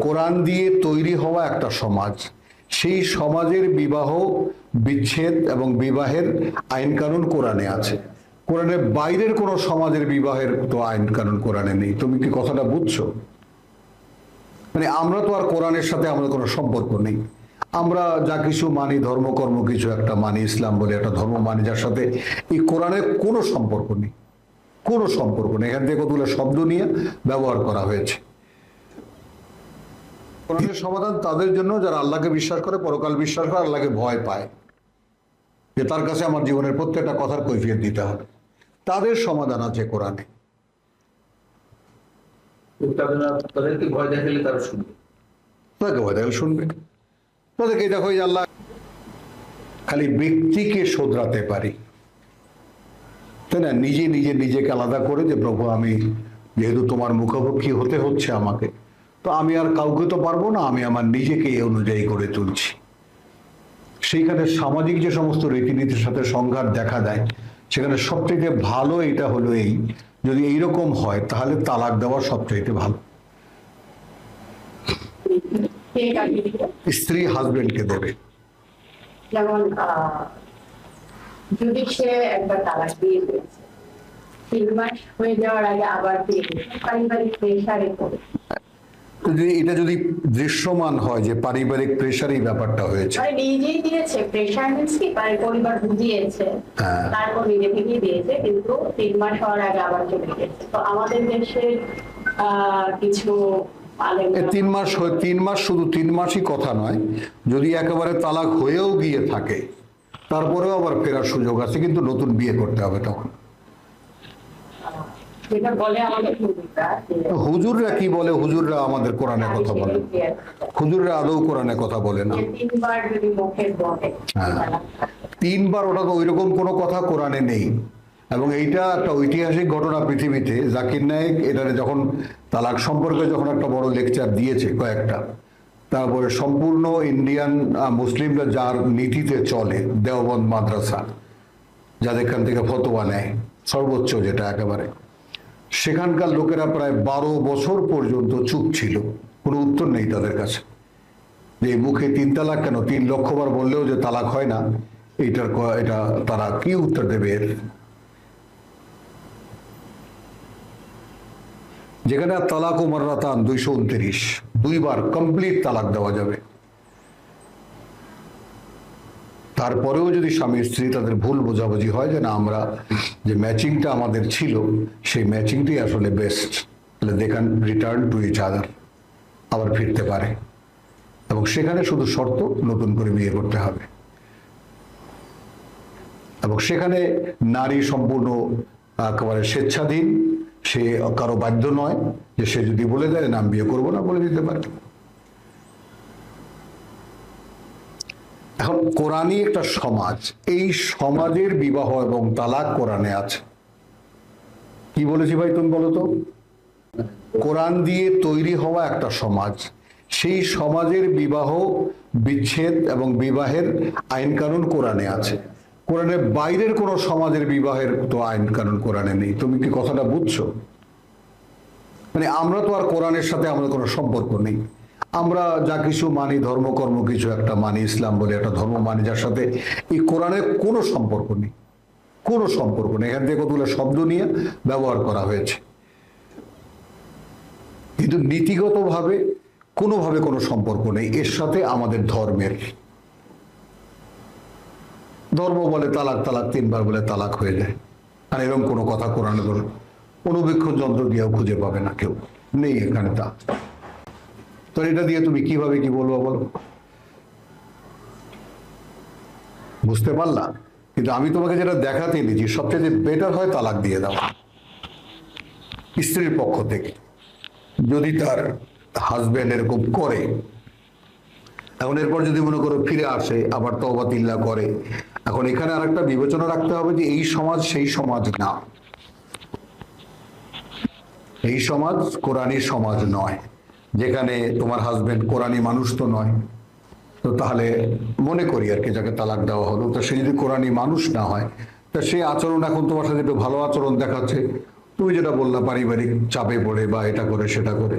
কোরআন দিয়ে তৈরি হওয়া একটা সমাজ। সেই সমাজের বিবাহ, বিচ্ছেদ এবং বিবাহের আইন কানুন কোরআনে আছে। কোরআনের বাইরের কোনো সমাজের বিবাহের তো আইন কানুন কোরআনে নেই। তুমি কি কথাটা বুঝছ? মানে আমরা তো আর কোরআনের সাথে আমাদের কোনো সম্পর্ক নেই। আমরা যা কিছু মানি ধর্মকর্ম কিছু একটা মানি, ইসলাম বলে একটা ধর্ম মানি, যার সাথে এই কোরআনের কোনো সম্পর্ক নেই। কোনো সম্পর্ক নেই। এখান থেকে কতগুলো শব্দ নিয়ে ব্যবহার করা হয়েছে। কোরআনের সমাধান তাদের জন্য যারা আল্লাহকে বিশ্বাস করে পরকাল বিশ্বাস করে আল্লাহকে ভয় পায়। যে তার কাছে আমার জীবনের প্রত্যেকটা কথার কৈফিয়ত দিতে হবে। তাদের সমাধান আছে কোরআনে। তাদেরকে ভয় দেখালে তারা শুনবে। তাদেরকে ভয় দেখলে শুনবে। তাদেরকে দেখো যে আল্লাহ খালি ব্যক্তিকে শোধরাতে পারি। তাই না? নিজে নিজে নিজেকে আলাদা করে যে প্রভু আমি যেহেতু তোমার মুখোমুখি হতে হচ্ছে আমাকে তো আমি আর কাউকে তো পারব না, আমি আমার নিজেকে অনুযায়ী করে তুলছি। সেইখানে সামাজিক যে সমস্ত রীতিনীতির সাথে সংঘাত দেখা দেয়, সেখানে সবথেকে ভালো এটা হলো এই, যদি এইরকম হয়, তাহলে তালাক দেওয়া সবচাইতে ভালো? স্ত্রী হাজবেন্ডকে দেবে। যেমন যদি এটা যদি দৃশ্যমান হয় যে পারিবারিক প্রেশারই ব্যাপারটা হয়েছে। মানে নিজেই দিয়েছে মিন্স কি? পরিবার বুঝিয়েছে হ্যাঁ। তারপর নিজে থেকেই দিয়েছে? কিন্তু তিন মাস হওয়ার আগে আবার চলে গেছে। তো আমাদের দেশে কিছু তিন মাস তিন মাস শুধু তিন মাসই কথা নয়। যদি একেবারে তালাক হয়েও গিয়ে থাকে তারপরেও আবার ফেরার সুযোগ আছে কিন্তু নতুন বিয়ে করতে হবে তখন। হুজুররা কি বলে? হুজুররা আমাদের কোরআনে কথা বলে। হুজুররা আদৌ কোরআনে কথা বলে না। তিনবার হ্যাঁ। তালাক ওটা তো ওইরকম কোনো কথা কোরআনে নেই। এবং এইটা একটা ঐতিহাসিক ঘটনা পৃথিবীতে। জাকির নায়েক এটারে যখন তালাক সম্পর্কে যখন একটা বড় লেকচার দিয়েছে কয়েকটা তারপরে সম্পূর্ণ ইন্ডিয়ান মুসলিমরা যার নীতিতে চলে দেওবন্দ মাদ্রাসা যাদের এখান থেকে ফতোয়া নেয় সর্বোচ্চ যেটা একেবারে। সেখানকার লোকেরা প্রায় বারো বছর পর্যন্ত চুপ ছিল। কোনো উত্তর নেই তাদের কাছে। যে মুখে তিন তালাক কেন? তিন লক্ষবার বললেও যে তালাক হয় না, এইটার ক- এটা তারা কি উত্তর দেবে এর? যেখানে তালাক ও মারাতান দুইশো উনত্রিশ, দুইবার কমপ্লিট তালাক দেওয়া যাবে। তারপরেও যদি স্বামী স্ত্রী তাদের ভুল বোঝাবুঝি হয় যে না, আমরা যে ম্যাচিংটা আমাদের ছিল, সেই ম্যাচিংটাই আসলে বেস্ট তাহলে they can return to each other আবার ফিরতে পারে। এবং সেখানে শুধু শর্ত, নতুন করে বিয়ে করতে হবে। এবং সেখানে নারী সম্পূর্ণ, একেবারে স্বেচ্ছাধীন, সে কারও বাধ্য নয় যে সে যদি বলে দেয়, না, আমি বিয়ে করব না, বলে দিতে পারে। এখন কোরআনই একটা সমাজ। এই সমাজের বিবাহ এবং তালাক কোরআনে আছে। কি বলেছি ভাই তুমি বলো তো? কোরআন দিয়ে তৈরি হওয়া একটা সমাজ। সেই সমাজের বিবাহ, বিচ্ছেদ এবং বিবাহের আইন কানুন কোরআনে আছে। কোরআনের বাইরের কোনো সমাজের বিবাহের তো আইন কানুন কোরআনে নেই। তুমি কি কথাটা বুঝছ? মানে আমরা তো আর কোরআনের সাথে আমাদের কোনো সম্পর্ক নেই। আমরা যা কিছু মানি ধর্মকর্ম কিছু একটা মানি ইসলাম বলে, একটা ধর্ম মানি, যার সাথে এই কোরআনের কোনো সম্পর্ক নেই। কোনো সম্পর্ক নেই। এখান থেকে কতগুলো শব্দ নিয়ে ব্যবহার করা হয়েছে। কিন্তু নীতিগতভাবে কোনোভাবে কোনো সম্পর্ক নেই। এর সাথে আমাদের ধর্মের। ধর্ম বলে তালাক তালাক তিনবার বলে তালাক হয়ে যায়। আর এরকম কোনো কথা কোরআনে অনুবীক্ষণ যন্ত্র দিয়েও খুঁজে পাবে না কেউ। নেই এখানে তা। তো এটা দিয়ে তুমি কীভাবে কি বলব বলো? বুঝতে পারলাম কিন্তু আমি তোমাকে যেটা দেখাতে দিচ্ছি, সবচেয়ে বেটার হয় তালাক দিয়ে দাও। স্ত্রীর পক্ষ থেকে। যদি তার হাজবেন্ড এরকম করে, এখন এরপর যদি মনে করো ফিরে আসে, আবার তওবা তিল্লা করে, এখন এখানে আরেকটা বিবেচনা রাখতে হবে যে এই সমাজ সেই সমাজ না। এই সমাজ কোরআনী সমাজ নয়। যেখানে তোমার হাজবেন্ড কোরআনী মানুষ তো নয়। তো তাহলে মনে করি আর কি যাকে তালাক দেওয়া হলো। তো সে যদি কোরআনী মানুষ না হয় তা সেই আচরণ এখন তোমার সাথে একটু ভালো আচরণ দেখাচ্ছে। তুমি যেটা বললা পারিবারিক চাপে পড়ে বা এটা করে সেটা করে।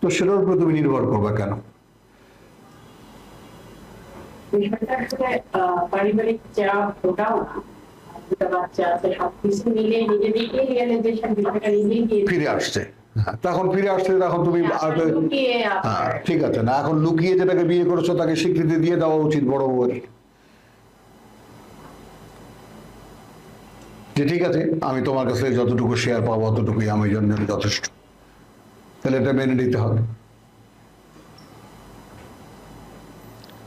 তো সেটার উপরে তুমি নির্ভর করবে কেন? বিষয়টা আসলে পারিবারিক চাপ ওটাও বাচ্চা আছে সবকিছু মিলে নিজেদেরকে রিয়েলাইজেশন বিষয়টা নিজেই ফিরে আসছে। তখন ফিরে আসছে তখন তুমি হ্যাঁ আপনার ঠিক আছে না এখন লুকিয়ে যেটাকে বিয়ে করেছ তাকে স্বীকৃতি দিয়ে দেওয়া উচিত বড় বউয়ের। যে ঠিক আছে আমি তোমার কাছে যতটুকু শেয়ার পাবো অতটুকুই আমার জন্য যথেষ্ট। তাহলে এটা মেনে নিতে হবে।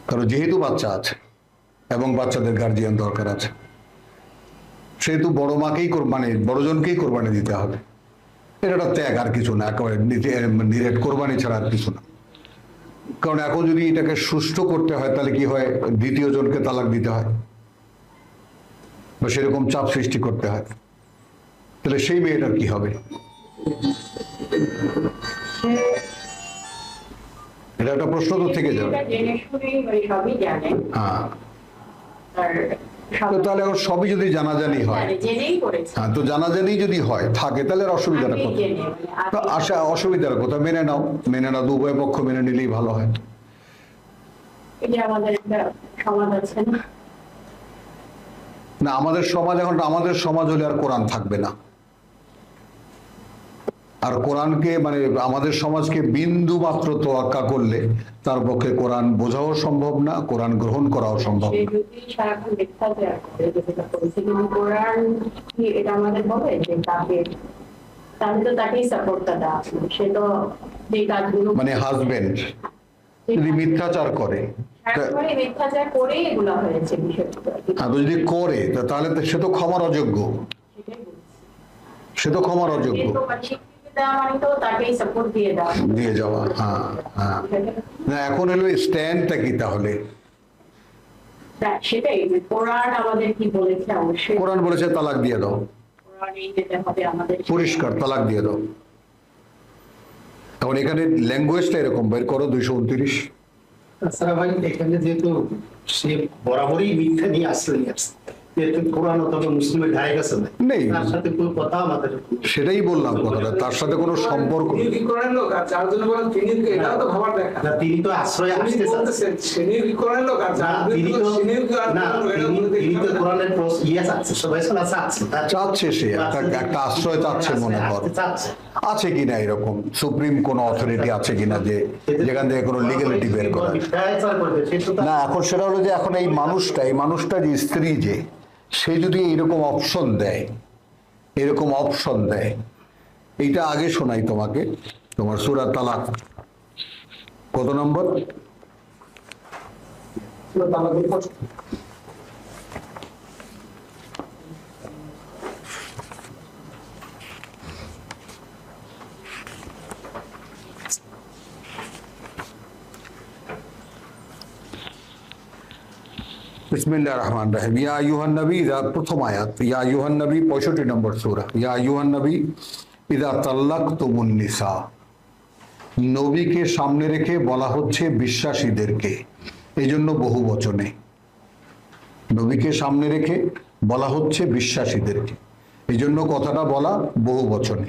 কারণ যেহেতু বাচ্চা আছে এবং বাচ্চাদের গার্জিয়ান দরকার আছে সেহেতু বড় মাকেই মানে বড়জনকেই কোরবানি দিতে হবে। এটা একটা ত্যাগ আর কিছু না একেবারে ডিরেক্ট কোরবানি ছাড়া আর কিছু না। কারণ এখন যদি এটাকে সুষ্ঠু করতে হয় তাহলে কি হয়? দ্বিতীয় জনকে তালাক দিতে হয়। বা সেরকম চাপ সৃষ্টি করতে হয়। তাহলে সেই মেয়েটার কি হবে? এটা একটা প্রশ্ন তো থেকে যাবে। মানে হ্যাঁ। তো তাহলে সবই যদি জানাজানি হয়। করেছে। হ্যাঁ তো জানাজানি যদি হয় থাকে তাহলে আর অসুবিধাটা কোথায়? তো আশা অসুবিধার কথা মেনে নাও মেনে নাও উভয় পক্ষ মেনে নিলেই ভালো হয়। না আমাদের সমাজ এখন আমাদের সমাজ হলে আর কোরআন থাকবে না। আর কোরআনকে মানে আমাদের সমাজকে বিন্দু মাত্র তোয়াক্কা করলে তার পক্ষে কোরআন বোঝাও সম্ভব না কোরআন গ্রহণ করাও সম্ভব মানে হাজবেন্ড যদি মিথ্যাচার করে হ্যাঁ, যদি করে তাহলে তো সে তো ক্ষমার অযোগ্য। সে তো ক্ষমার অযোগ্য। দিয়ে যাওয়া হ্যাঁ হ্যাঁ। না এখন হলো স্ট্যান্ডটা কি তাহলে? সেটাই কোরআন আমাদের কি বলেছে অবশ্যই। কোরআন বলেছে তালাক দিয়ে দাও। পরিষ্কার তালাক দিয়ে দাও। এখন এখানে ল্যাঙ্গুয়েজটা এরকম বের করো দুইশো উনত্রিশ। তাছাড়া ভাই এখানে যেহেতু সে বরাবরই মিথ্যা নিয়ে আসলে আসছে। সেটাই বললাম কথাটা তার সাথে কোনো সম্পর্ক তিনি তো আশ্রয় আসতে ইয়ে চাচ্ছে সে একটা আশ্রয় চাচ্ছে মনে কর। আছে কিনা এরকম? সুপ্রিম কোন অথরিটি আছে কিনা যে যেখান থেকে কোনো লিগালিটি বের করা না, এখন সেটা হলো যে এখন এই মানুষটা এই মানুষটা যে স্ত্রী যে, সে যদি এরকম অপশন দেয়, এরকম অপশন দেয়, এইটা আগে শোনাই তোমাকে। তোমার সুরা তালাক। কত নম্বর? রহমান রাহিম। ইয়া আইয়ুহান নবী, ইদা প্রথম আয়াত। ইয়া আইয়ুহান নবী, পঁয়ষট্টি নম্বর সূরা। ইয়া আইয়ুহান নবী, ইদা তাল্লাকতুমুন নিসা। নবীকে সামনে রেখে বলা হচ্ছে বিশ্বাসীদেরকে। এই জন্য বহু বচনে। নবীকে সামনে রেখে বলা হচ্ছে বিশ্বাসীদেরকে। এই জন্য কথাটা বলা বহু বচনে।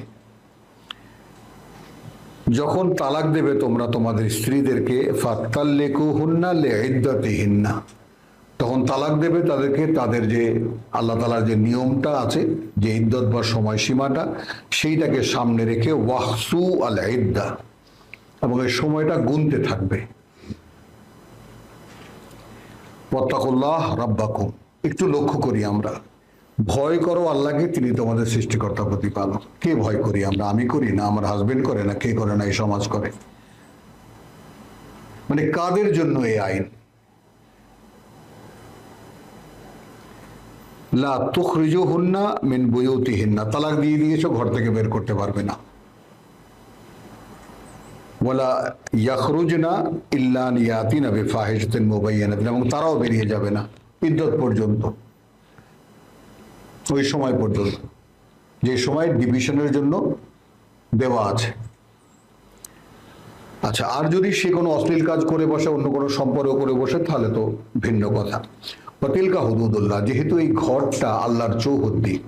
যখন তালাক দেবে তোমরা তোমাদের স্ত্রীদেরকে ফাত্তাল্লেকু হুন্না লে ইদ্দাতিহিন্না তখন তালাক দেবে তাদেরকে, তাদের যে আল্লাহ তালার যে নিয়মটা আছে, যে ইদ্যত বা সময়সীমাটা, সেইটাকে সামনে রেখে ওয়াহসু আল ইদ্দা, এবং এই সময়টা গুনতে থাকবে। ওয়াত্তাকুল্লাহ রাব্বাকুম। একটু লক্ষ্য করি আমরা। ভয় করো আল্লাহকে, তিনি তোমাদের সৃষ্টিকর্তা প্রতিপালক। কে ভয় করি আমরা? আমি করি না? আমার হাজবেন্ড করে না? কে করে না? এই সমাজ করে। মানে কাদের জন্য এই আইন? লা তুখরিজুহুন্না মিন বুয়ুতিহিন্না। তালাক দিয়ে দিয়েছ, ঘর থেকে বের করতে পারবে না। ওয়ালা ইয়াখরুজনা ইল্লা আন ইয়াতিনা বিফাহিশাতিন মুবাইয়ানাতিন, এবং তারাও বেরিয়ে যাবে না, ইদ্যত পর্যন্ত। ওই সময় পর্যন্ত। যে সময় ডিভিশনের জন্য দেওয়া আছে। আচ্ছা আর যদি সে কোনো অশ্লীল কাজ করে বসে, অন্য কোনো সম্পর্ক করে বসে, তাহলে তো ভিন্ন কথা। পতিলকা হুদুদুল্লাহ, যেহেতু এই ঘরটা আল্লাহর চৌহদ্দি।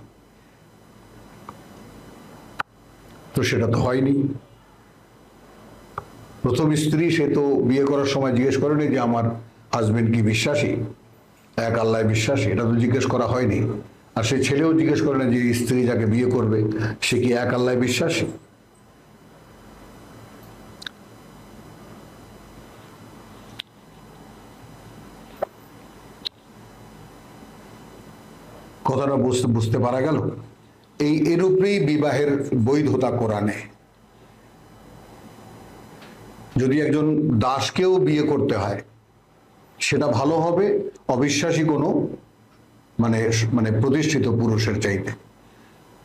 তো সেটা তো হয়নি। প্রথম স্ত্রী সে তো বিয়ে করার সময় জিজ্ঞেস করেনি যে আমার হাজবেন্ড কি বিশ্বাসী? এক আল্লাহ বিশ্বাসী, এটা তো জিজ্ঞেস করা হয়নি। আর সে ছেলেও জিজ্ঞেস করে না যে স্ত্রী যাকে বিয়ে করবে, সে কি এক আল্লাহ বিশ্বাসী? কথাটা বুঝতে বুঝতে পারা গেল? এই এরূপেই বিবাহের বৈধতা কোরআনে। যদি একজন দাসকেও বিয়ে করতে হয়, সেটা ভালো হবে, অবিশ্বাসী কোনো মানে মানে প্রতিষ্ঠিত পুরুষের চাইতে,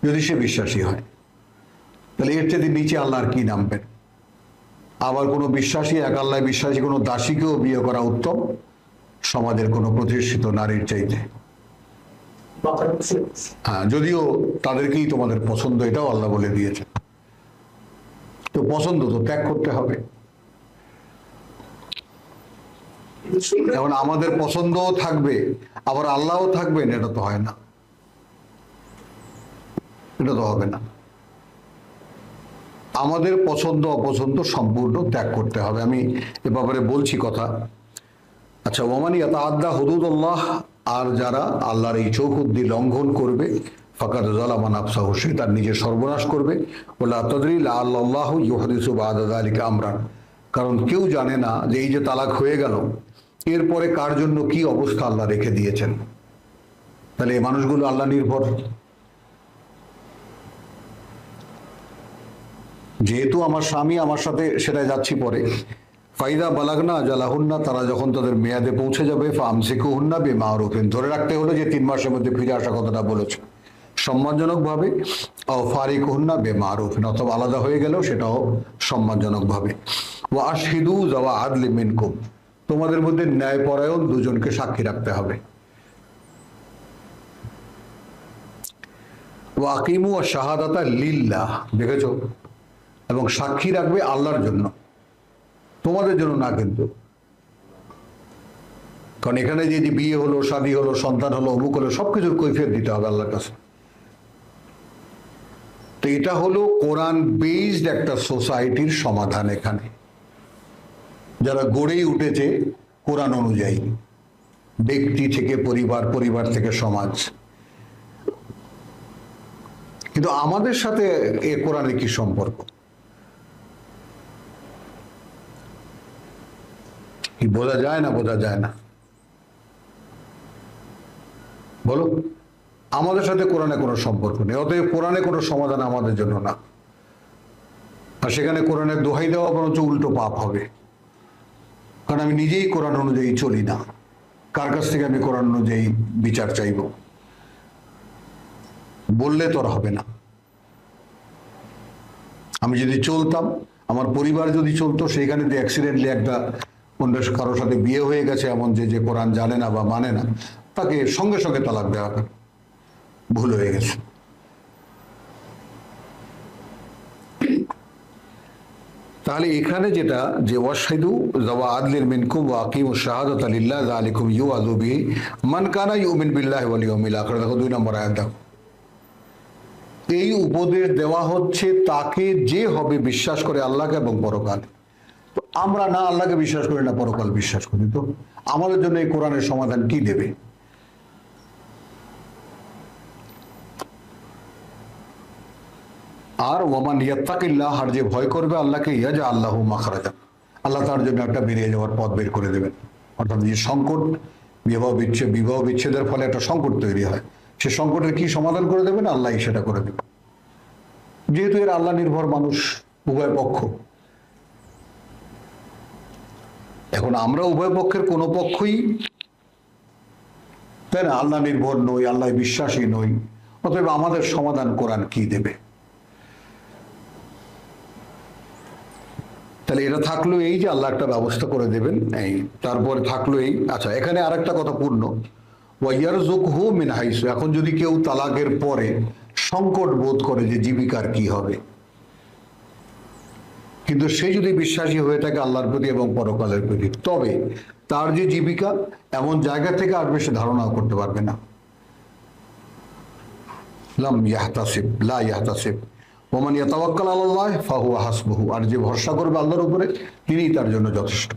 যদি সে বিশ্বাসী হয়। তাহলে এর চাইতে নিচে আল্লাহ আর কি নামবেন আবার কোনো বিশ্বাসী, এক আল্লাহ বিশ্বাসী, কোনো দাসীকেও বিয়ে করা উত্তম? সমাজের কোনো প্রতিষ্ঠিত নারীর চাইতে। হ্যাঁ যদিও তাদেরকেই তোমাদের পছন্দ, এটাও আল্লাহ বলে দিয়েছে। তো পছন্দ তো ত্যাগ করতে হবে। এখন আমাদের পছন্দও থাকবে, আবার আল্লাহও থাকবেন এটা তো হয় না। এটা তো হবে না। আমাদের পছন্দ, অপছন্দ সম্পূর্ণ ত্যাগ করতে হবে। আমি এ ব্যাপারে বলছি কথা। আচ্ছা ওমানি আদা হুদুদুল্লাহ আর যারা আল্লাহর এই চৌকুদ্দি লঙ্ঘন করবে, ফাকাদ জালামান আফসাহ সে তার নিজের সর্বনাশ করবে। ওলা তদরিল আল্লাহ ইউহাদিসু বাদাদ আমরান। কারণ কেউ জানে না যে এই যে তালাক হয়ে গেল, এরপরে কার জন্য কি অবস্থা আল্লাহ রেখে দিয়েছেন। তাহলে এই মানুষগুলো আল্লাহ নির্ভর। যেহেতু আমার স্বামী আমার সাথে সেটাই যাচ্ছি পরে ফাইদা বালাগনা জালাহুন্না, তারা যখন তাদের মেয়াদে পৌঁছে যাবে ফামসিকু হুন্না বে মারুফিন ধরে রাখতে হলো যে তিন মাসের মধ্যে ফিরে আসা কথাটা বলেছে। সম্মানজনকভাবে ও ফারিক হুন্না বে মারুফিন অথবা আলাদা হয়ে গেলেও সেটাও সম্মানজনকভাবে। ও আশহিদু জাওয়া আদলি মিনকুম, তোমাদের মধ্যে ন্যায়পরায়ণ দুজনকে সাক্ষী রাখতে হবে। ওয়াকিমু ও শাহাদাতা লিল্লাহ, দেখেছ? এবং সাক্ষী রাখবে আল্লাহর জন্য। তোমাদের জন্য না কিন্তু। কারণ এখানে যে বিয়ে হলো, শাদী হলো, সন্তান হলো, অমুক হলো, সবকিছুর কৈফিয়ত দিতে হবে আল্লাহর কাছে। তো এটা হলো কোরআন বেসড একটা সোসাইটির সমাধান এখানে। যারা গড়েই উঠেছে কোরআন অনুযায়ী। ব্যক্তি থেকে পরিবার পরিবার থেকে সমাজ। কিন্তু আমাদের সাথে এ কোরআনের কি সম্পর্ক? কি বোঝা যায় না বোঝা যায় না? বলো। আমাদের সাথে কোরআনে কোনো সম্পর্ক নেই, অতএব কোরআনে কোনো সমাধান আমাদের জন্য না। আর সেখানে কোরআনের দোহাই দেওয়া বরঞ্চ উল্টো পাপ হবে। কারণ আমি নিজেই কোরআন অনুযায়ী চলি না। কার কাছ থেকে আমি কোরআন অনুযায়ী বিচার চাইব? বললে তো আর হবে না। আমি যদি চলতাম, আমার পরিবার যদি চলতো, সেইখানে যদি অ্যাক্সিডেন্টলি একটা অন্য কারোর সাথে বিয়ে হয়ে গেছে এমন যে যে কোরআন জানে না বা মানে না, তাকে সঙ্গে সঙ্গে তালাক দেওয়া হবে। ভুল হয়ে গেছে। তাহলে এখানে যেটা, যে ওয়াশহিদু জাওয়া আদলিল মিনকুম ওয়া আকিমু শাহাদাত লিল্লাহ যালিকুম ইউআযু বিহি মান কানা ইউমিন বিল্লাহি ওয়াল ইয়াউমিল আখির। দেখো দুই নম্বর আয়াত দেখো এই উপদেশ দেওয়া হচ্ছে তাকে যে হবে বিশ্বাস করে আল্লাহকে এবং পরকাল আমরা না আল্লাহকে বিশ্বাস করি না, পরকাল বিশ্বাস করি। তো আমাদের জন্য এই কোরআনের সমাধান কি দেবে? আর ওমান ইয়াত্তাকিল্লাহ আর যে ভয় করবে আল্লাহকে, ইয়াজা আল্লাহ মাখরাজা আল্লাহ তার জন্য একটা বেরিয়ে যাওয়ার পথ বের করে দেবেন। অর্থাৎ যে সংকট, বিবাহ বিচ্ছেদ, বিবাহ বিচ্ছেদের ফলে একটা সংকট তৈরি হয়। সে সংকটের কি সমাধান করে দেবেন? আল্লাহ সেটা করে দেবেন। যেহেতু এর আল্লাহ নির্ভর মানুষ, উভয় পক্ষ। এখন আমরা উভয় পক্ষের কোনো পক্ষই তাই না? আল্লাহ নির্ভর নই, আল্লাহ বিশ্বাসী নই, অতএব আমাদের সমাধান কোরআন কি দেবে? তাহলে এটা থাকল এই যে আল্লাহ একটা ব্যবস্থা করে দেবেন, এই তারপরে থাকল এই আচ্ছা এখানে আরেকটা কথা পূর্ণ। ওয়াইয়ার যোগ হু মিন হাইসু, এখন যদি কেউ তালাকের পরে সংকট বোধ করে যে জীবিকার কি হবে কিন্তু সে যদি বিশ্বাসী হয়ে থাকে আল্লাহর প্রতি এবং পরকালের প্রতি তবে তার যে জীবিকা এমন জায়গা থেকে আসবে সে ধারণাও করতে পারবে না। লাম ইয়াহতাসিব লা ইয়াহতাসিব। ওমান ইয়াতাওয়াক্কাল আল্লাহ ফাহু হাসবহু। আর যে ভরসা করবে আল্লাহর উপরে তিনিই তার জন্য যথেষ্ট।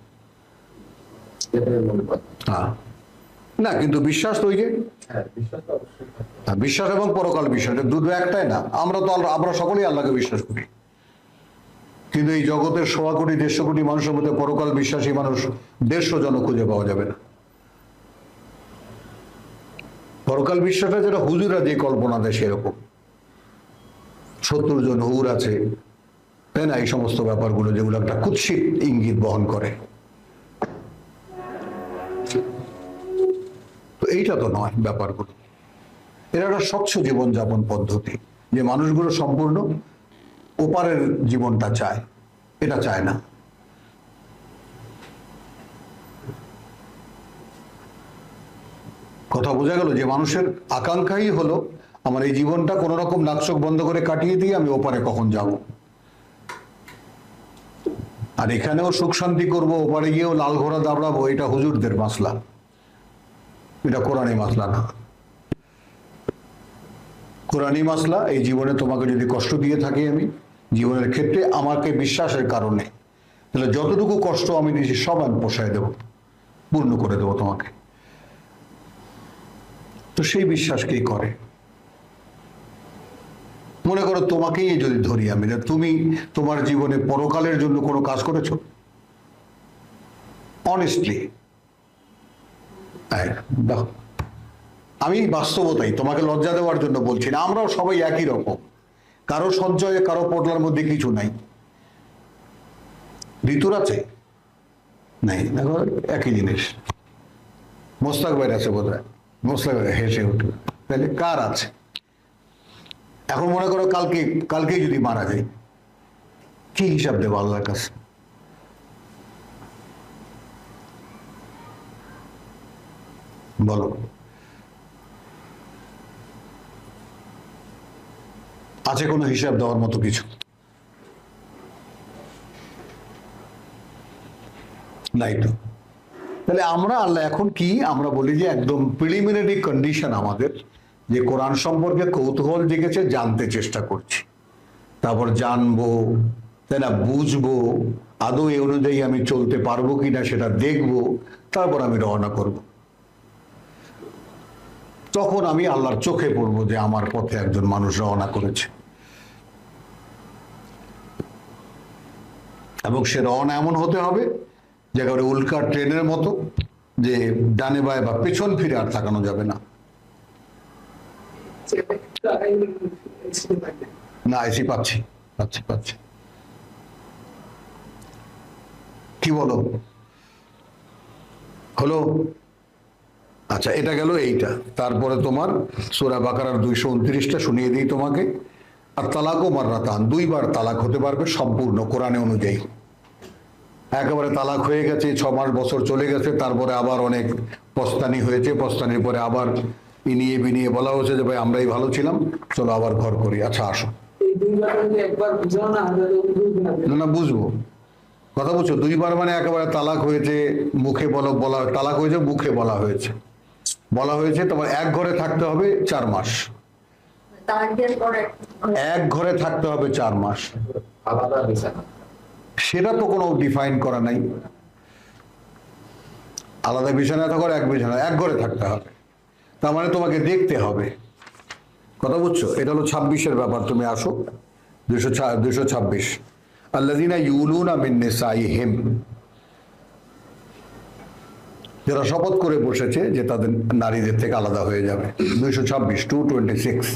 হ্যাঁ। না কিন্তু বিশ্বাস তো ওই যে হ্যাঁ বিশ্বাস। হ্যাঁ, বিশ্বাস এবং পরকাল বিশ্বাস দুটো একটাই না। আমরা তো আমরা সকলেই আল্লাহকে বিশ্বাস করি। কিন্তু এই জগতের সোয়া কোটি, দেড়শো কোটি মানুষের মধ্যে পরকাল বিশ্বাসী মানুষ দেড়শো জন খুঁজে পাওয়া যাবে না। পরকাল বিশ্বাসটা যেটা হুজুরা যে কল্পনা দেয় সেরকম। সত্তর জন হুর আছে, তাই না? এই সমস্ত ব্যাপারগুলো যেগুলো একটা কুৎসিত ইঙ্গিত বহন করে। তো এইটা তো নয় ব্যাপারগুলো। এটা একটা স্বচ্ছ জীবনযাপন পদ্ধতি, যে মানুষগুলো সম্পূর্ণ ওপারের জীবনটা চায়, এটা চায় না। কথা বোঝা গেল যে মানুষের আকাঙ্ক্ষাই হলো, আমার এই জীবনটা কোনো রকম নাকচক বন্ধ করে কাটিয়ে দিয়ে আমি ওপারে কখন যাব। আর এখানেও সুখ শান্তি করব, ওপারে গিয়েও লাল ঘোড়া দাবড়াবো এটা হুজুরদের মাসলা। এটা কোরআনী মাসলা না। কোরআনী মাসলা, এই জীবনে তোমাকে যদি কষ্ট দিয়ে থাকি আমি জীবনের ক্ষেত্রে আমাকে বিশ্বাসের কারণে। তাহলে যতটুকু কষ্ট আমি দিয়েছি, সব আমি পোষায় দেব, পূর্ণ করে দেবো তোমাকে। তো সেই বিশ্বাসকেই করে? মনে করো তোমাকেই যদি ধরি আমি তুমি তোমার জীবনে পরকালের জন্য কোনো কাজ করেছ? অনেস্টলি আমি বাস্তবতাই, তোমাকে লজ্জা দেওয়ার জন্য বলছি না, আমরাও সবাই একই রকম। কারও সঞ্চয়ে, কারও পটলার মধ্যে কিছু নাই। ঋতুর আছে? নাই। দেখো, একই জিনিস। মোস্তাক ভাইয়ের আছে বোধ হয় মোস্তাক হেসে উঠবে। তাহলে কার আছে? এখন মনে করো কালকে, কালকেই যদি মারা যায়, কি হিসাব দেবো আল্লাহর কাছে? বলো। আছে কোনো হিসাব দেওয়ার মতো কিছু? নাই তো। তাহলে আমরা, আল্লাহ এখন কি? আমরা বলি যে একদম প্রিলিমিনারি কন্ডিশন আমাদের যে কোরআন সম্পর্কে কৌতূহল জেগেছে, জানতে চেষ্টা করছি। তারপর জানব তাই না বুঝব, আদৌ এই অনুযায়ী আমি চলতে পারব কিনা সেটা দেখব, তারপর আমি রওনা করব। তখন আমি আল্লাহর চোখে পড়ব যে আমার পথে একজন মানুষ রওনা করেছে। এবং সে রওনা এমন হতে হবে যে একেবারে উল্কা ট্রেনের মতো যে ডানে বায় বা পেছন ফিরে আর তাকানো যাবে না। না এসি পাচ্ছি পাচ্ছি পাচ্ছি। কি বলো? হলো? আচ্ছা এটা গেল এইটা। তারপরে তোমার সোরা বাকারার দুইশো উনত্রিশটা শুনিয়ে দিই তোমাকে। আর তালাকও মার্রাতান দুইবার তালাক হতে পারবে সম্পূর্ণ কোরআনে অনুযায়ী। একেবারে তালাক হয়ে গেছে ছ মাস বছর চলে গেছে তারপরে আবার অনেক পস্তানি হয়েছে পস্তানির পরে আবার ইনিয়ে বিনিয়ে বলা হয়েছে যে ভাই আমরাই ভালো ছিলাম চলো আবার ঘর করি আচ্ছা আসো। না না। বুঝব। কথা বলছো দুইবার মানে একেবারে তালাক হয়েছে মুখে বলো বলা তালাক হয়েছে মুখে বলা হয়েছে। বলা হয়েছে তোমার এক ঘরে থাকতে হবে চার মাস। এক ঘরে থাকতে হবে চার মাস। আলাদা সেটা তো কোনো ডিফাইন করা নাই। আলাদা বিছানায় থাকার এক বিছানা, এক ঘরে থাকতে হবে। তার মানে তোমাকে দেখতে হবে। কথা বুঝছ? এটা হলো ছাব্বিশের ব্যাপার, তুমি আসো। দুশো দুশো ছাব্বিশ। আল্লাদিনা ইউলুনা মিন নিসাইহিম। যারা শপথ করে বসেছে যে তাদের নারীদের থেকে আলাদা হয়ে যাবে। দুইশো ছাব্বিশ টু টোয়েন্টি সিক্স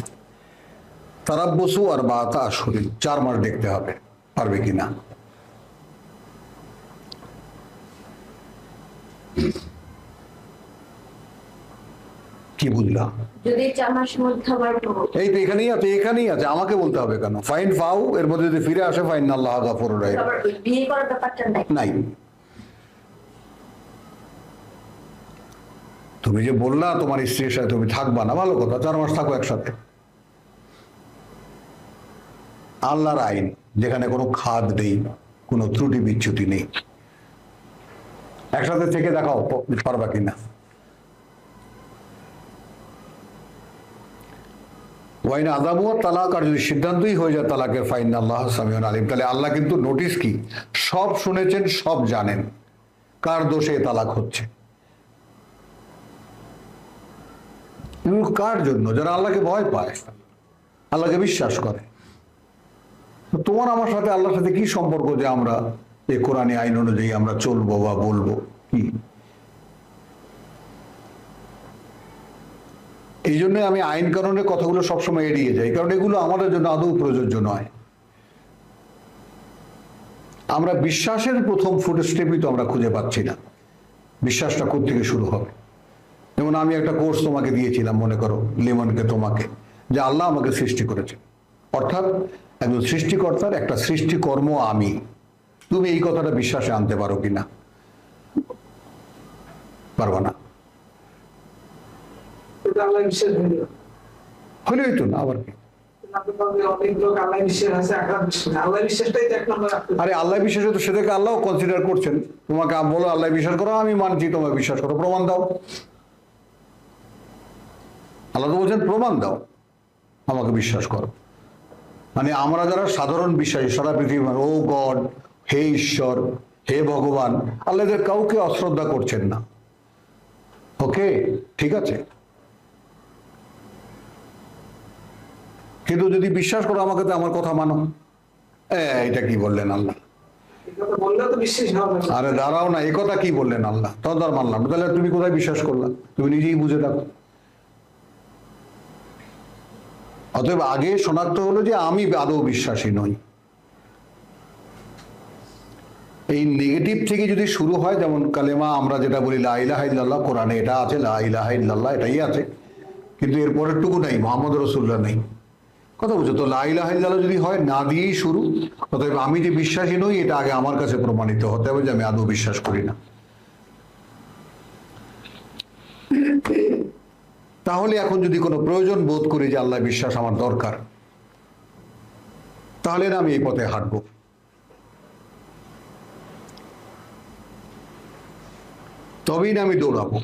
তারা বসু আর বাতা আসরিন চার মাস দেখতে হবে, পারবে কিনা? কি বুঝলাম এই তো এখানেই আছে এখানেই আছে আমাকে বলতে হবে কেন? ফাইন ফাউ এর মধ্যে যদি ফিরে আসে ফাইন আল্লাহ গাফর নাই। তুমি যে বললা তোমার স্ত্রীর সাথে তুমি থাকবা না ভালো কথা চার মাস থাকো একসাথে। আল্লাহর আইন যেখানে কোনো খাদ নেই কোনো ত্রুটি বিচ্যুতি নেই। একসাথে থেকে দেখাও, পারবা কিনা? ওয়াইন আদাবু তালাক, আর যদি সিদ্ধান্তই হয়ে যায় তালাকের ফাইন আল্লাহ সামিউন আলিম। তাহলে আল্লাহ কিন্তু নোটিশ কি? সব শুনেছেন, সব জানেন। কার দোষে তালাক হচ্ছে? এগুলো কার জন্য? যারা আল্লাহকে ভয় পায়, আল্লাহকে বিশ্বাস করে। তোমার, আমার সাথে, আল্লাহর সাথে কি সম্পর্ক যে আমরা এই কোরআনী আইন অনুযায়ী আমরা চলবো বা বলব। কি? এই জন্য আমি আইন কানুনের কথাগুলো সবসময় এড়িয়ে যাই, কারণ এগুলো আমাদের জন্য আদৌ প্রযোজ্য নয়। আমরা বিশ্বাসের প্রথম ফুট স্টেপই তো আমরা খুঁজে পাচ্ছি না। বিশ্বাসটা থেকে শুরু হবে? যেমন আমি একটা কোর্স তোমাকে দিয়েছিলাম, মনে করো, লেমনকে তোমাকে, যে আল্লাহ আমাকে সৃষ্টি করেছে অর্থাৎ একজন সৃষ্টিকর্তার একটা সৃষ্টিকর্ম আমি। তুমি এই কথাটা বিশ্বাসে আনতে পারো কিনা? পারবা না। হলেই তো না, আবার কি। আরে আল্লাহ তো আল্লাহ কনসিডার করছেন। তোমাকে বলো, আল্লাহ বিশ্বাস করো, আমি মানছি বিশ্বাস করো, প্রমাণ দাও। আল্লাহ তো বলছেন, প্রমাণ দাও, আমাকে বিশ্বাস করো। মানে আমরা যারা সাধারণ বিশ্বাসী, সারা পৃথিবী ও গড হে ঈশ্বর, হে ভগবান আল্লাহ এদের কাউকে অশ্রদ্ধা করছেন না। ওকে? ঠিক আছে? কিন্তু যদি বিশ্বাস করো আমাকে, তো আমার কথা মানো। এটা কি বললেন আল্লাহ। আরে দাঁড়াও না কথা কি বললেন আল্লাহ? তখন তো আর মানলাম তাহলে তুমি কোথায় বিশ্বাস করলা? তুমি নিজেই বুঝে থাকো অতএব আগে শনাক্ত হলো যে আমি আদৌ বিশ্বাসী নই। এই নেগেটিভ থেকে যদি শুরু হয়, যেমন কালেমা, আমরা যেটা বলি, লা ইলাহা ইল্লাল্লাহ, কোরআনে এটা আছে, লা ইলাহা ইল্লাল্লাহ, এটাই আছে। কিন্তু এর পরের টুকু নাই, মোহাম্মদ রসুল্লাহ নেই। কথা বলছো? তো লা ইলাহা ইল্লাল্লাহ যদি হয়, না দিয়েই শুরু, অতএব আমি যে বিশ্বাসী নই, এটা আগে আমার কাছে প্রমাণিত হতে হবে যে আমি আদৌ বিশ্বাস করি না। তাহলে এখন যদি কোনো প্রয়োজন বোধ করি যে আল্লাহ বিশ্বাস আমার দরকার, তাহলে না আমি এই পথে হাঁটবো। তবেই না আমি দৌড়াবো।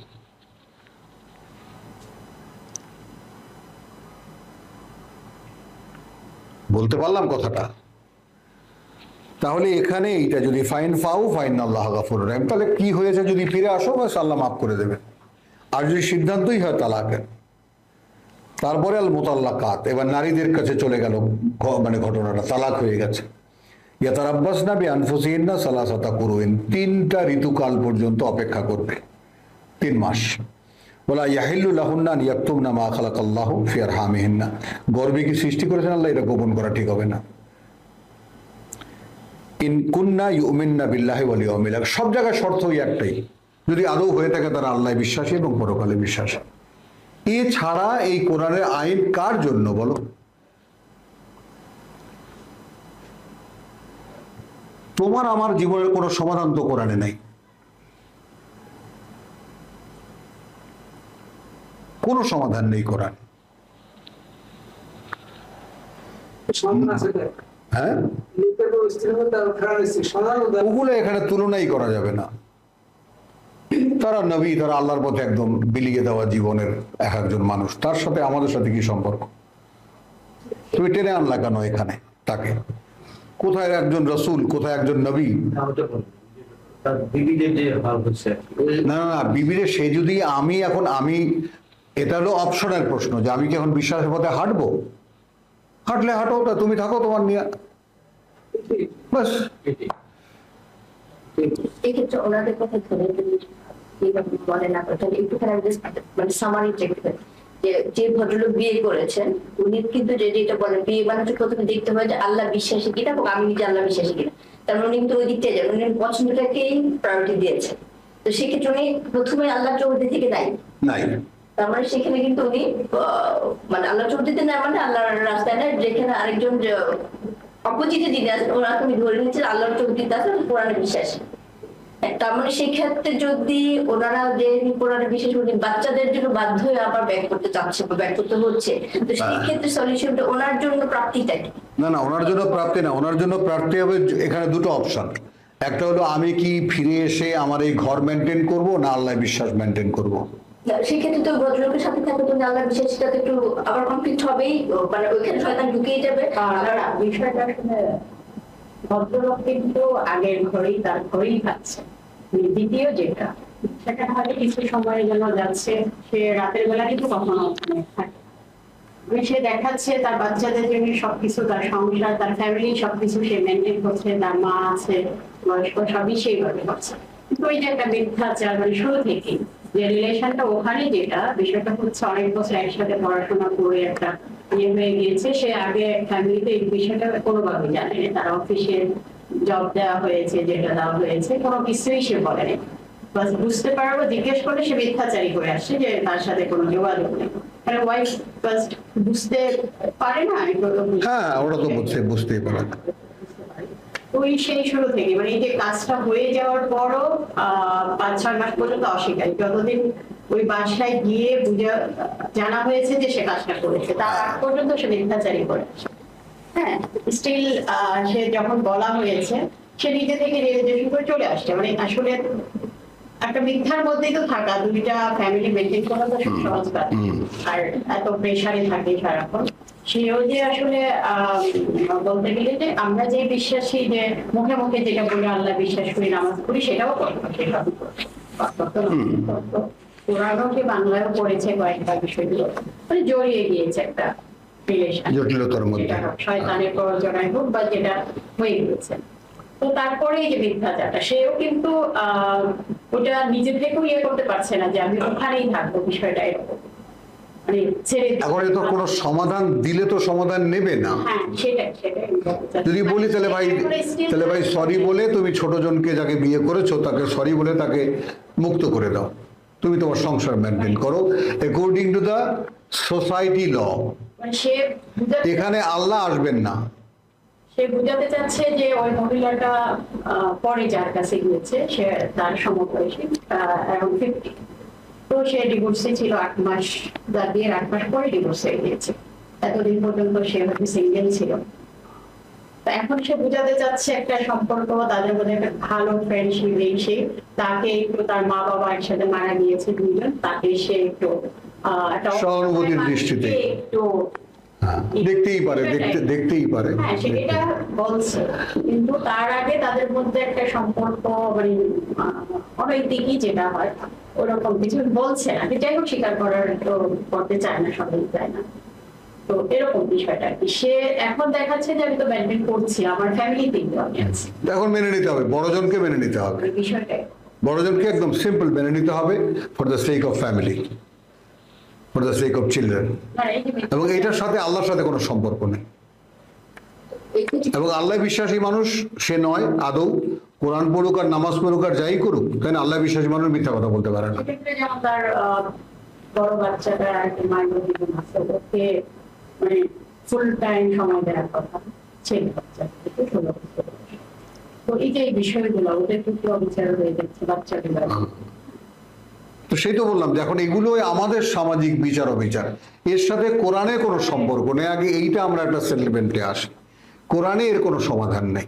বলতে পারলাম কথাটা। তাহলে এখানে এইটা যদি ফাইন, ফাউ, ফাইন আল্লাহ গাফুর রহিম। তাহলে কি হয়েছে যদি ফিরে আসো, বাস আল্লাহ মাফ করে দেবে। আর যদি সিদ্ধান্তই হয় তালাকের। তারপরে আল মোতাল্লা কাত এবার নারীদের কাছে চলে গেল মানে ঘটনাটা, তালাক হয়ে গেছে। ইয়াতার আব্বাস না বি আনফুসিন না সালাসাতা কুরুইন। তিনটা ঋতুকাল পর্যন্ত অপেক্ষা করবে। তিন মাস। বলা ইয়াহিল্লু লাহুন্না ইয়াক্তুম না মা খালাক আল্লাহ ফিয়ার হামিহিন্না গর্বে কি সৃষ্টি করেছেন আল্লাহ, এটা গোপন করা ঠিক হবে না। ইন কুন্না ইউমিন্না বিল্লাহি ওয়াল ইয়াউমিল। সব জায়গায় শর্ত ওই একটাই। যদি আদৌ হয়ে থাকে তারা আল্লাহ বিশ্বাসী এবং পরকালে বিশ্বাসী। এছাড়া এই কোরআনের আইন কার জন্য বলো? তোমার আমার জীবনের কোনো সমাধান তো কোরআনে নাই। কোনো সমাধান নেই কোরআন। হ্যাঁ? দেয়। ওগুলো এখানে তুলনাই করা যাবে না। তারা নবী তারা আল্লাহর পথে একদম বিলিয়ে দেওয়া জীবনের এক একজন মানুষ। তার সাথে আমাদের সাথে কি সম্পর্ক? তুমি টেনে আনলা কেন এখানে তাকে? কোথায় একজন রসুল কোথায় একজন নবী? না, না সে যদি আমি এখন আমি এটা হলো অপশনের প্রশ্ন যে আমি কি এখন পথে হাঁটবো? হাঁটলে হাঁটো তা তুমি থাকো তোমার নিয়ে। বাস ওনাদের কথা ধরে যে যে ভদ্রলোক বিয়ে করেছেন উনি কিন্তু যেটা বলেন বিয়ে মানে প্রথমে দেখতে হয় যে আল্লাহ বিশ্বাসী কিনা এবং আমি নিজে আল্লাহ বিশ্বাসী কিনা তার মানে উনি কিন্তু ওই দিকটা যান উনি পছন্দটাকেই প্রায়োরিটি দিয়েছেন। তো সেক্ষেত্রে উনি প্রথমে আল্লাহ চৌধুরী থেকে নাই। নাই। তার মানে সেখানে কিন্তু উনি আহ, মানে আল্লাহ চৌধুরীতে না মানে আল্লাহর রাস্তায় না যেখানে আরেকজন অপোজিটে যিনি আছেন ওরা তুমি ধরে নিচ্ছে আল্লাহর চৌধুরীতে আছে কোরআনে বিশ্বাসী। তার মানে সেই যদি ওনারা যে কোরআনে বিশেষ করে বাচ্চাদের জন্য বাধ্য হয়ে আবার ব্যাক করতে চাচ্ছে বা ব্যাক করতে হচ্ছে তো সেই হ্যাঁ। ক্ষেত্রে সলিউশনটা ওনার জন্য প্রাপ্তিটা কি? না না ওনার জন্য প্রাপ্তি না ওনার জন্য প্রাপ্তি হবে এখানে দুটো অপশন একটা হলো আমি কি ফিরে এসে আমার এই ঘর মেনটেন করব না আল্লাহ বিশ্বাস মেনটেন করব? সেক্ষেত্রে তো ভদ্রলোকের সাথে থাকলে তো আল্লাহ বিশ্বাসটা তো একটু আবার কনফ্লিক্ট হবেই মানে ওইখানে শয়তান ঢুকেই যাবে। না, বিষয়টা আসলে ভদ্রলোক কিন্তু আগের ঘরেই তার ঘরেই থাকছে। দ্বিতীয় যেটা, সেটা হয়তো কিছু সময়ের জন্য যাচ্ছে, সে রাতের বেলা কিন্তু কখনো ওখানে থাকে মানে সে দেখাচ্ছে তার বাচ্চাদের জন্য সবকিছু, তার সংসার, তার ফ্যামিলি সবকিছু সে মেনটেন করছে, তার মা আছে, বয়স্ক, সবই সেইভাবে করছে। কিন্তু ওই যে একটা মিথ্যাচার মানে শুরু থেকেই যে রিলেশনটা ওখানে যেটা, বিষয়টা হচ্ছে অনেক বছর একসাথে পড়াশোনা করে একটা ইয়ে হয়ে গিয়েছে সে আগে ফ্যামিলিতে এই বিষয়টা কোনোভাবে জানে তার অফিসে জব দেওয়া হয়েছে যেটা দেওয়া হয়েছে কোনো কিছুই সে বলেনি বাস বুঝতে পারব জিজ্ঞেস করলে সে মিথ্যাচারী হয়ে আসছে যে তার সাথে কোনো যোগাযোগ নেই। ওয়াইফ ফার্স্ট বুঝতে পারে না বুঝতে হ্যাঁ ওরা তো বুঝতে বুঝতেই পারে। না। ওই সেই শুরু থেকে মানে এই যে কাজটা হয়ে যাওয়ার পরও পাঁচ ছয় মাস পর্যন্ত অস্বীকার। যতদিন ওই বাসায় গিয়ে বুঝা জানা হয়েছে যে সে কাজটা করেছে। তার আগ পর্যন্ত সে মিথ্যাচারী করে হ্যাঁ স্টিল সে যখন বলা হয়েছে সে নিজে থেকে রিয়েলাইজেশন করে চলে আসছে। মানে আসলে একটা মিথ্যার মধ্যেই তো থাকা দুইটা ফ্যামিলি মেনটেন করা তো সহজ কাজ আর এত প্রেশারে থাকে সারাক্ষণ। সেও যে আসলে আহ, বলতে গেলে যে আমরা যে বিশ্বাসী যে মুখে মুখে যেটা বলে আল্লাহ বিশ্বাস করি নামাজ পড়ি সেটাও করব বাংলায়ও পড়েছে কয়েকটা মানে জড়িয়ে গিয়েছে একটা জটিলতার মধ্যে। শয়তানের হোক বা যেটা হয়ে গেছে তো তারপরে এই যে মিথ্যাচারটা সেও কিন্তু আহ ওটা নিজে থেকেও ইয়ে করতে পারছে না যে আমি ওখানেই থাকব বিষয়টা এরকম। মানে এখন তো কোনো সমাধান দিলে তো সমাধান নেবে না। হ্যাঁ। যদি বলি তাহলে ভাই তাহলে ভাই সরি বলে তুমি ছোট জনকে যাকে বিয়ে করেছ তাকে সরি বলে তাকে মুক্ত করে দাও। তুমি তোমার সংসার মেনটেন করো according to the society law এখানে আল্লাহ আসবেন না। সে বুঝাতে চাচ্ছে যে ওই মহিলাটা পরে যার কাছে গিয়েছে সে তার সমবয়সী অ্যারাউন্ড ফিফটি তো সে ডিভোর্সে ছিল আট মাস বিয়ের আট মাস পরে ডিভোর্স হয়ে গিয়েছে। এতদিন পর্যন্ত সে সিঙ্গেল ছিল। এখন সে বুঝাতে চাচ্ছে একটা সম্পর্ক তাদের মধ্যে একটা ভালো ফ্রেন্ডশিপ এই সে। তাকে একটু তার মা বাবা একসাথে মারা গিয়েছে দুজন তাকে সে একটু সহানুভূতির দৃষ্টিতে। একটু হ্যাঁ, দেখতেই পারে দেখতে দেখতেই পারে। হ্যাঁ সেটা বলছে। কিন্তু তার আগে তাদের মধ্যে একটা সম্পর্ক মানে অনৈতিকই যেটা হয় ওরকম কিছু বলছে না। যাই হোক স্বীকার করার তো করতে চায় না সবাই চায় না। তো এরকম বিষয়টা কি। সে এখন দেখাচ্ছে যে আমি তো ব্যাডমিন্টন করছি আমার ফ্যামিলিতে আছি। এখন মেনে নিতে হবে বড়জনকে মেনে নিতে হবে। ওই বিষয়টাই। বড়জনকে একদম সিম্পল মেনে নিতে হবে for the sake of family for the sake of children এবং এইটার সাথে আল্লাহর সাথে কোনো সম্পর্ক নেই। এবং আল্লাহ বিশ্বাসী মানুষ সে নয় আদৌ। কোরআন পড়ুক আর নামাজ পড়ুক আর যাই করুক তাই আল্লাহ বিশ্বাসী মানুষ মিথ্যা কথা বলতে পারে না। মানে ফুল টাইম সময় দেওয়ার কথা ছেলে তো এই যে বিষয়গুলো, ওদের প্রতি অবিচার হয়ে যাচ্ছে বাচ্চাগুলো। তো সেই তো বললাম আমাদের সামাজিক বিচার অবিচার। এর সাথে কোরআনে কোনো সম্পর্ক নেই। আগে এইটা আমরা একটা সেটেলমেন্টে আসি। কোরআনে এর কোনো সমাধান নেই।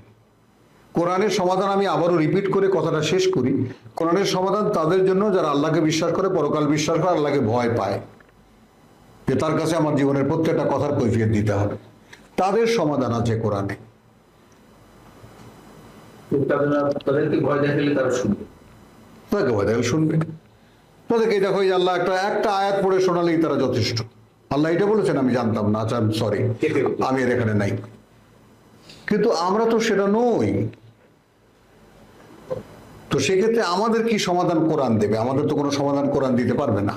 কোরআনের সমাধান আমি আবারও রিপিট করে কথাটা শেষ করি। কোরআনের সমাধান তাদের জন্য যারা আল্লাহকে বিশ্বাস করে, পরকাল বিশ্বাস করে, আল্লাহকে ভয় পায়। যে তার কাছে আমার জীবনের প্রত্যেকটা কথার কৈফিয়ত দিতে হবে। তাদের সমাধান আছে কোরআনে। তাদেরকে ভয় দেখালে তারা শুনবে। তাদেরকে ভয় দেখলে শুনবে। তাদেরকে দেখো যে আল্লাহ একটা একটা আয়াত পড়ে শোনালেই তারা যথেষ্ট। আল্লাহ এটা বলেছেন আমি জানতাম না আচ্ছা সরি আমি এর এখানে নাই। কিন্তু আমরা তো সেটা নই। তো সেক্ষেত্রে আমাদের কি সমাধান কোরআন দেবে? আমাদের তো কোনো সমাধান কোরআন দিতে পারবে না।